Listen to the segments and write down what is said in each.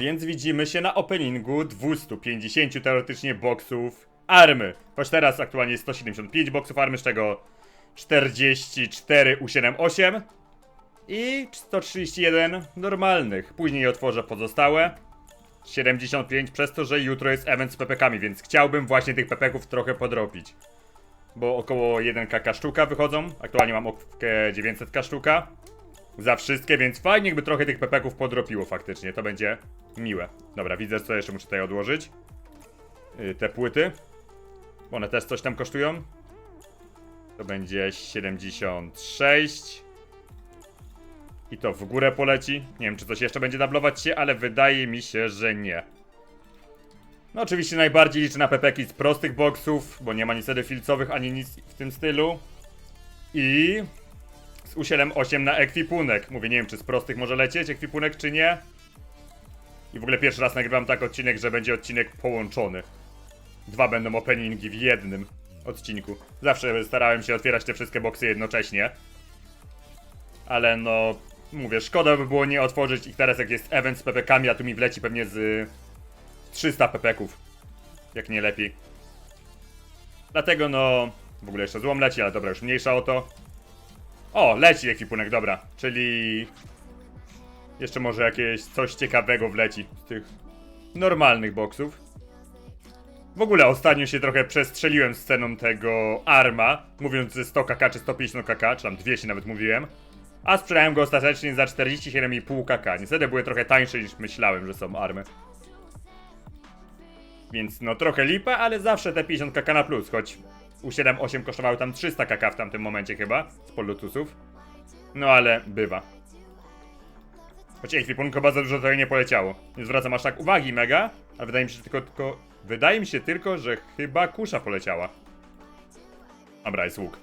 więc widzimy się na openingu 250 teoretycznie boksów army. Choć teraz aktualnie jest 175 boksów army, z czego 44 U78 i 131 normalnych. Później otworzę pozostałe. 75 przez to, że jutro jest event z pepekami, więc chciałbym właśnie tych pepeków trochę podrobić. Bo około 1 kk sztuka wychodzą. Aktualnie mam okwkę 900 k sztuka. Za wszystkie, więc fajnie jakby trochę tych pepeków podropiło faktycznie. To będzie miłe. Dobra, widzę co jeszcze muszę tutaj odłożyć. Yy, te płyty. One też coś tam kosztują. To będzie 76. I to w górę poleci. Nie wiem, czy coś jeszcze będzie dublować się, ale wydaje mi się, że nie. No oczywiście najbardziej liczę na pepeki z prostych boksów, bo nie ma niestety filcowych ani nic w tym stylu. I z U7-8 na ekwipunek. Mówię, nie wiem, czy z prostych może lecieć ekwipunek, czy nie. I w ogóle pierwszy raz nagrywam tak odcinek, że będzie odcinek połączony. Dwa będą openingi w jednym odcinku. Zawsze starałem się otwierać te wszystkie boksy jednocześnie. Ale no, mówię, szkoda by było nie otworzyć ich teraz, jak jest event z pepekami, a tu mi wleci pewnie z 300 pepeków. Jak nie lepiej. Dlatego no, w ogóle jeszcze złom leci, ale dobra, już mniejsza o to. O, leci ekwipunek, dobra. Czyli jeszcze może jakieś coś ciekawego wleci z tych normalnych boksów. W ogóle ostatnio się trochę przestrzeliłem z ceną tego Arma, mówiąc że 100 kk czy 150 kk, czy tam 200 nawet mówiłem. A sprzedałem go ostatecznie za 47,5 kk. Niestety były trochę tańsze niż myślałem, że są army. Więc no trochę lipa, ale zawsze te 50 kk na plus, choć U7-8 kosztowały tam 300 kk w tamtym momencie chyba, z Polutusów. No ale bywa. Choć ekwipunku chyba za dużo tutaj nie poleciało. Nie zwracam aż tak uwagi mega, ale wydaje mi się tylko, tylko wydaje mi się tylko, że chyba kusza poleciała. Dobra, jest łuk.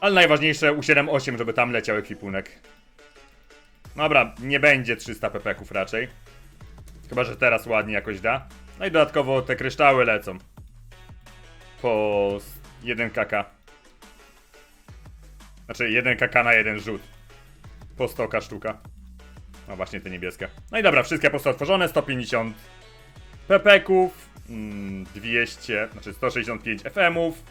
Ale najważniejsze U7-8, żeby tam leciał ekwipunek. Dobra, nie będzie 300 pepeków raczej. Chyba, że teraz ładnie jakoś da. No i dodatkowo te kryształy lecą. Po 1 kk. Znaczy 1 kk na jeden rzut. Po 100 k sztuka. No właśnie te niebieskie. No i dobra, wszystkie po prostu otworzone. 150 pepeków. mm, 200, znaczy 165 FM-ów.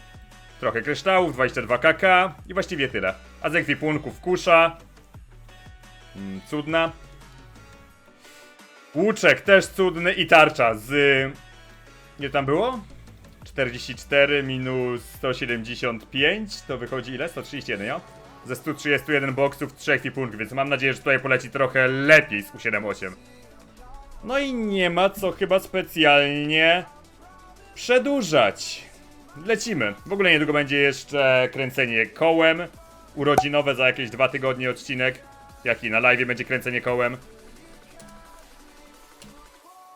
Trochę kryształów, 22 kk i właściwie tyle. A z ekwipunków kusza. Mm, cudna. Łuczek też cudny i tarcza z... Ile tam było? 44 minus 175 to wychodzi ile? 131, jo? Ze 131 boksów 3 ekwipunków, więc mam nadzieję, że tutaj poleci trochę lepiej z U78. No i nie ma co chyba specjalnie przedłużać. Lecimy. W ogóle niedługo będzie jeszcze kręcenie kołem. Urodzinowe za jakieś dwa tygodnie odcinek. Jaki na live będzie kręcenie kołem.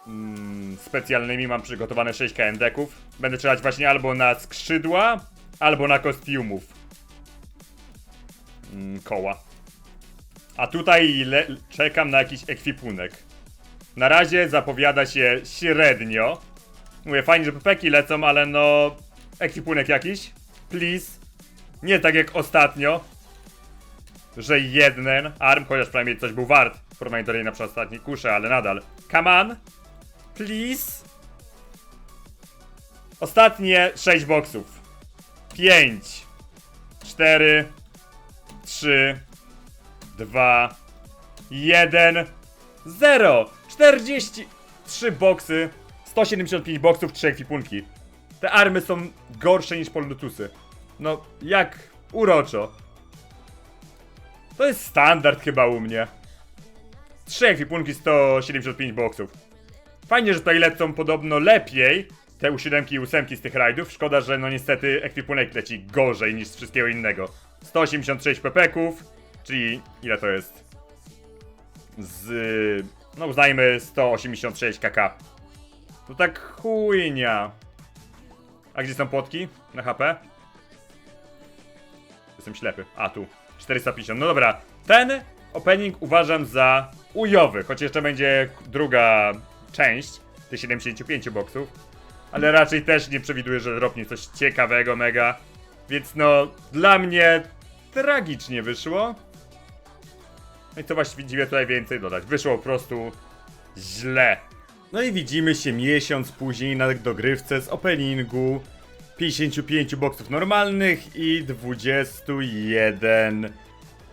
Mm, specjalnymi mam przygotowane 6 KND-ków. Będę strzelać właśnie albo na skrzydła, albo na kostiumów. Mm, koła. A tutaj czekam na jakiś ekwipunek. Na razie zapowiada się średnio. Mówię, fajnie, że pepeki lecą, ale no... Ekwipunek jakiś? Please. Nie tak jak ostatnio. Że jeden arm, chociaż przynajmniej coś był wart w porównaniu na przykład ostatniej kuszy, ale nadal. Come on. Please. Ostatnie 6 boksów. 5, 4, 3, 2, 1, 0. 43 boksy, 175 boksów, 3 ekwipunki. Te army są gorsze niż Polutusy. No, jak uroczo. To jest standard chyba u mnie. 3 ekwipunki, 175 boksów. Fajnie, że tutaj lecą podobno lepiej te U7 i ósemki z tych rajdów. Szkoda, że no niestety ekwipunek leci gorzej niż z wszystkiego innego. 186 pepeków, czyli ile to jest? Z... no uznajmy 186 kk. To tak chujnia. A gdzie są płotki na HP? Jestem ślepy. A, tu. 450. No dobra. Ten opening uważam za ujowy, choć jeszcze będzie druga część tych 75 boksów. Ale raczej też nie przewiduję, że dropnie coś ciekawego, mega. Więc no, dla mnie tragicznie wyszło. No i co właściwie tutaj więcej dodać? Wyszło po prostu źle. No i widzimy się miesiąc później na dogrywce z openingu 55 boksów normalnych i 21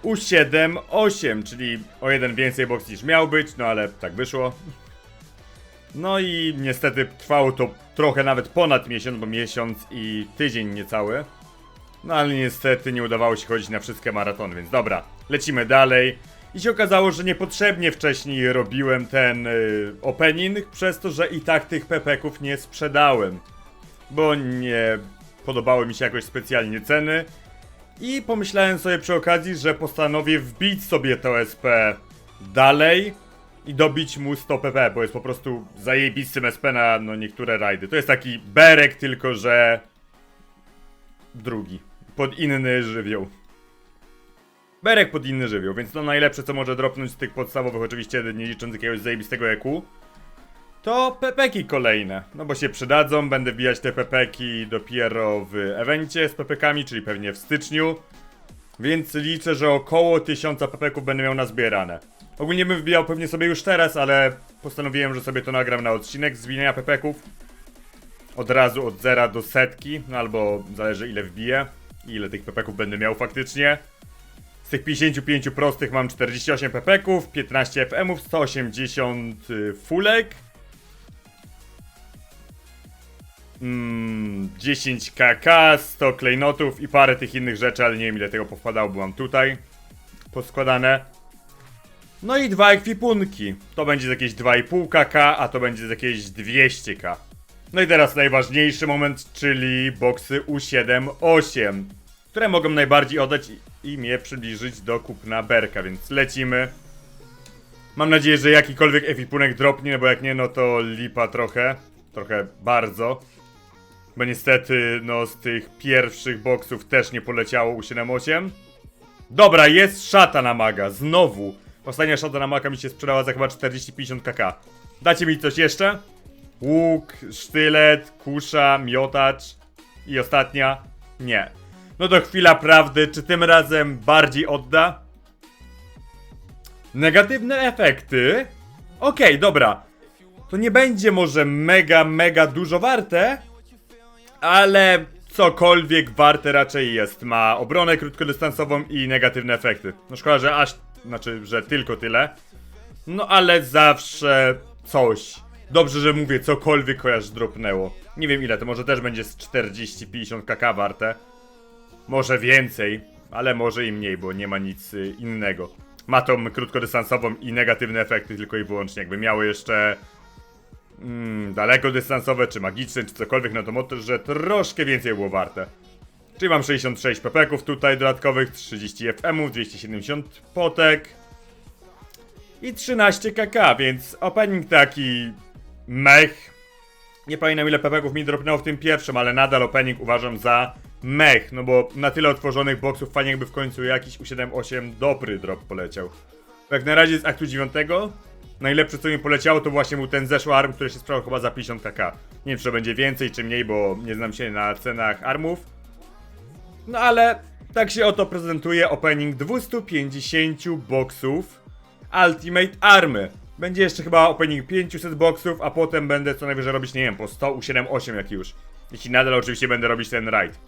U7 8, czyli o jeden więcej boks niż miał być, no ale tak wyszło. No i niestety trwało to trochę nawet ponad miesiąc, bo miesiąc i tydzień niecały. No ale niestety nie udawało się chodzić na wszystkie maratony, więc dobra, lecimy dalej. I się okazało, że niepotrzebnie wcześniej robiłem ten y, opening, przez to, że i tak tych pepeków nie sprzedałem. Bo nie podobały mi się jakoś specjalnie ceny. I pomyślałem sobie przy okazji, że postanowię wbić sobie to SP dalej i dobić mu 100 pp, bo jest po prostu zajebistym SP na no, niektóre rajdy. To jest taki berek, tylko że drugi, pod inny żywioł. Berek pod inny żywioł, więc to najlepsze co może dropnąć z tych podstawowych, oczywiście nie licząc jakiegoś zajebistego EQ, to pepeki kolejne. No bo się przydadzą, będę wbijać te pepeki dopiero w evencie z pepekami, czyli pewnie w styczniu. Więc liczę, że około 1000 pepeków będę miał nazbierane. Ogólnie bym wbijał pewnie sobie już teraz, ale postanowiłem, że sobie to nagram na odcinek zbijania pepeków. Od razu od zera do setki, no albo zależy ile wbiję i ile tych pepeków będę miał faktycznie. Z tych 55 prostych mam 48 pepeków, 15 FM-ów, 180 y, fulek. Mm, 10 KK, 100 klejnotów i parę tych innych rzeczy, ale nie wiem ile tego powpadało, bo mam tutaj poskładane. No i dwa ekwipunki. To będzie z jakieś 2,5 KK, a to będzie z jakieś 200K. No i teraz najważniejszy moment, czyli boksy U7-8, które mogą najbardziej oddać i, mnie przybliżyć do kupna Berka, więc lecimy. Mam nadzieję, że jakikolwiek ekwipunek dropnie, bo jak nie, no to lipa trochę. Trochę bardzo. Bo niestety, no z tych pierwszych boksów też nie poleciało U7-8. Dobra, jest szata na maga, znowu. Ostatnia szata na maga mi się sprzedała za chyba 40-50 kk. Dacie mi coś jeszcze? Łuk, sztylet, kusza, miotacz i ostatnia? Nie. No to chwila prawdy, czy tym razem bardziej odda? Negatywne efekty? Okej, dobra. To nie będzie może mega, mega dużo warte, ale cokolwiek warte raczej jest. Ma obronę krótkodystansową i negatywne efekty. No szkoda, że aż, znaczy, że tylko tyle. No ale zawsze coś. Dobrze, że mówię cokolwiek chociaż dropnęło. Nie wiem ile, to może też będzie z 40-50 kk warte. Może więcej, ale może i mniej, bo nie ma nic y, innego. Ma tą krótkodystansową i negatywne efekty tylko i wyłącznie. Jakby miało jeszcze mm, dalekodystansowe, czy magiczne, czy cokolwiek, no to może troszkę więcej było warte. Czyli mam 66 pepeków tutaj dodatkowych, 30 FM-ów, 270 potek i 13 kk, więc opening taki mech. Nie pamiętam ile pepeków mi dropnęło w tym pierwszym, ale nadal opening uważam za mech, no bo na tyle otworzonych boksów fajnie jakby w końcu jakiś U7-8 dobry drop poleciał. Jak na razie z aktu 9 najlepsze co mi poleciało to właśnie był ten zeszły arm, który się sprzedał chyba za 50 kk. Nie wiem czy to będzie więcej czy mniej, bo nie znam się na cenach armów. No ale tak się oto prezentuje opening 250 boksów Ultimate Army. Będzie jeszcze chyba opening 500 boksów, a potem będę co najwyżej robić, nie wiem, po 100 7-8 jak już. Jeśli nadal oczywiście będę robić ten raid.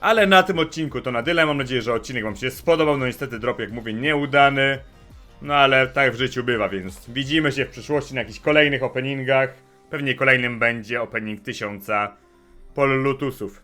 Ale na tym odcinku to na tyle. Mam nadzieję, że odcinek Wam się spodobał. No niestety drop, jak mówię, nieudany. No ale tak w życiu bywa, więc widzimy się w przyszłości na jakichś kolejnych openingach. Pewnie kolejnym będzie opening 1000 Pol Lutusów.